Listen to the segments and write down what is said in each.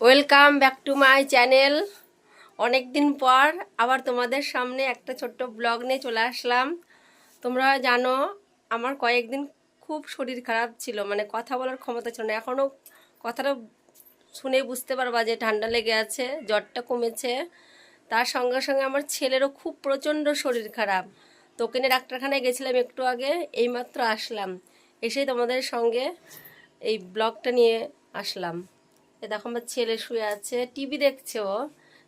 Welcome back to my channel অনেক দিন পর আবার তোমাদের সামনে একটা ছোট্ট ব্লগ নিয়ে চলে আসলাম। তোমরা জানো, আমার কয়েকদিন খুব শরীর খারাপ ছিল মানে কথা বলার ক্ষমতা ছিল না। এখনও কথাটা শুনে বুঝতে পারবা যে ঠান্ডা লেগে আছে, জ্বরটা কমেছে। তার সঙ্গে সঙ্গে আমার ছেলেরও খুব প্রচণ্ড শরীর খারাপ। তো ওকে নিয়ে ডাক্তারখানায় গেছিলাম একটু আগে, এইমাত্র আসলাম। এসেই তোমাদের সঙ্গে এই ব্লগটা নিয়ে আসলাম। এ দেখো আমার ছেলে শুয়ে আছে। টিভি দেখছে ও।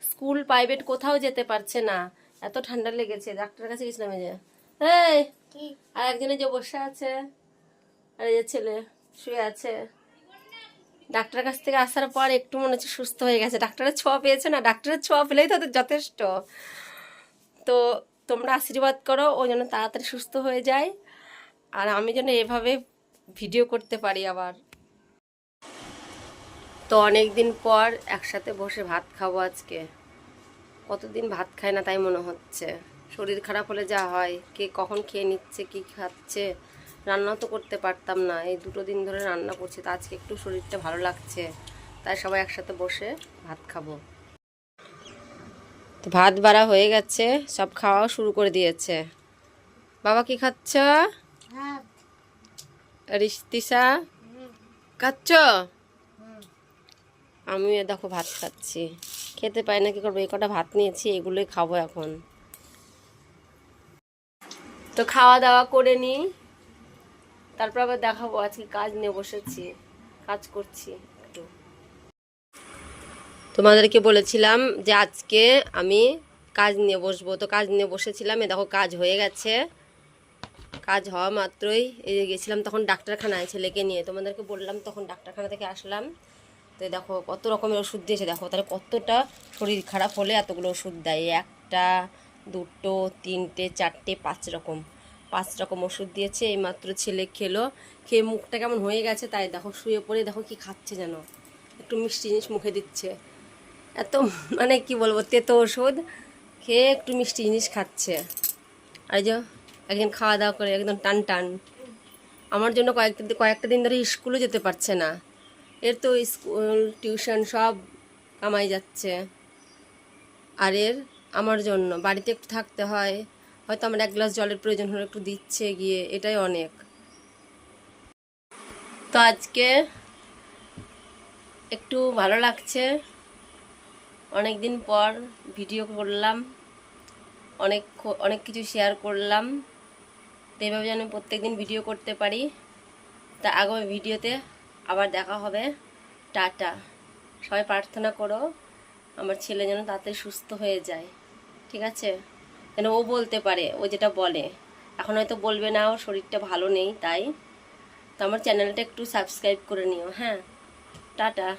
স্কুল প্রাইভেট কোথাও যেতে পারছে না। এত ঠান্ডা লেগেছে। ডাক্তারের কাছে গেছিলাম এই যে। এই আর একজনে যে বসে আছে আর এই যে ছেলে শুয়ে আছে। ডাক্তারের কাছ থেকে আসার পর একটু মনে হচ্ছে সুস্থ হয়ে গেছে। ডাক্তারের ছোঁয়া পেয়েছে না। ডাক্তারের ছোঁয়া পেলেই তো যথেষ্ট। তো তোমরা আশীর্বাদ করো ও যেন তাড়াতাড়ি সুস্থ হয়ে যায়। আর আমি যেন এভাবে ভিডিও করতে পারি আবার। তো অনেক দিন পর একসাথে বসে ভাত খাব আজকে। কতদিন ভাত খায় না তাই মনে হচ্ছে। শরীর খারাপ হলে যা হয় কে কখন খেয়ে নিচ্ছে কি খাচ্ছে রান্না তো করতে পারতাম না। এই দুটো দিন ধরে রান্না করছি তো আজকে একটু শরীরটা ভালো লাগছে তাই সবাই একসাথে বসে ভাত খাব। তো ভাত বাড়া হয়ে গেছে সব খাওয়াও শুরু করে দিয়েছে। বাবা কি খাচ্ছ? রিস্তিসা খাচ্ছ? আমি দেখো ভাত খাচ্ছি। খেতে পাই না, কি করব? এই কটা ভাত নিয়েছি, এগুলোই খাব এখন। তো খাওয়া দাওয়া করে নিই। তারপর আবার দেখাবো, আজকে কাজ নিয়ে বসেছি, কাজ করছি তোমাদেরকে বলেছিলাম যে আজকে আমি কাজ নিয়ে বসবো। তো কাজ নিয়ে বসেছিলাম, এ দেখো কাজ হয়ে গেছে। কাজ হওয়া মাত্রই, এই গেছিলাম তখন ডাক্তারখানায় ছেলেকে নিয়ে। তোমাদেরকে বললাম, তখন ডাক্তারখানা থেকে আসলাম। তো দেখো কত রকমের ওষুধ দিয়েছে। দেখো তাহলে কতটা শরীর খারাপ হলে এতগুলো ওষুধ দেয়? একটা, দুটো, তিনটে, চারটে, পাঁচ রকম। পাঁচ রকম ওষুধ দিয়েছে। এই মাত্র ছেলে খেলো, খেয়ে মুখটা কেমন হয়ে গেছে তাই দেখো শুয়ে পড়ে দেখো কি খাচ্ছে যেন। একটু মিষ্টি জিনিস মুখে দিচ্ছে। এত মানে কি বলব, তেতো ওষুধ। খেয়ে একটু মিষ্টি জিনিস খাচ্ছে। আর যে একজন খাওয়া দাওয়া করে একদম টান টান। আমার জন্য কয়েকটা কয়েকটা দিন ধরে স্কুলও যেতে পারছে না। এর তো স্কুল, টিউশন সব কামাই যাচ্ছে। আর এর আমার জন্য, বাড়িতে একটু থাকতে হয়। হয়তো আমার এক গ্লাস জলের প্রয়োজন হলে একটু দিচ্ছে গিয়ে, এটাই অনেক। তো আজকে একটু ভালো লাগছে। অনেক দিন পর ভিডিও করলাম, অনেক অনেক কিছু শেয়ার করলাম। তো এইভাবে যেন প্রত্যেক দিন ভিডিও করতে পারি। তা আগামী ভিডিওতে আবার দেখা হবে। টাটা। সবাই প্রার্থনা করো, আমার ছেলে যেন তাড়াতাড়ি সুস্থ হয়ে যায়। ঠিক আছে? যেন ও বলতে পারে, ও যেটা বলে। এখন হয়তো বলবে না, ওর শরীরটা ভালো নেই, তাই। তো আমার চ্যানেলটা একটু সাবস্ক্রাইব করে নিও হ্যাঁ? টাটা।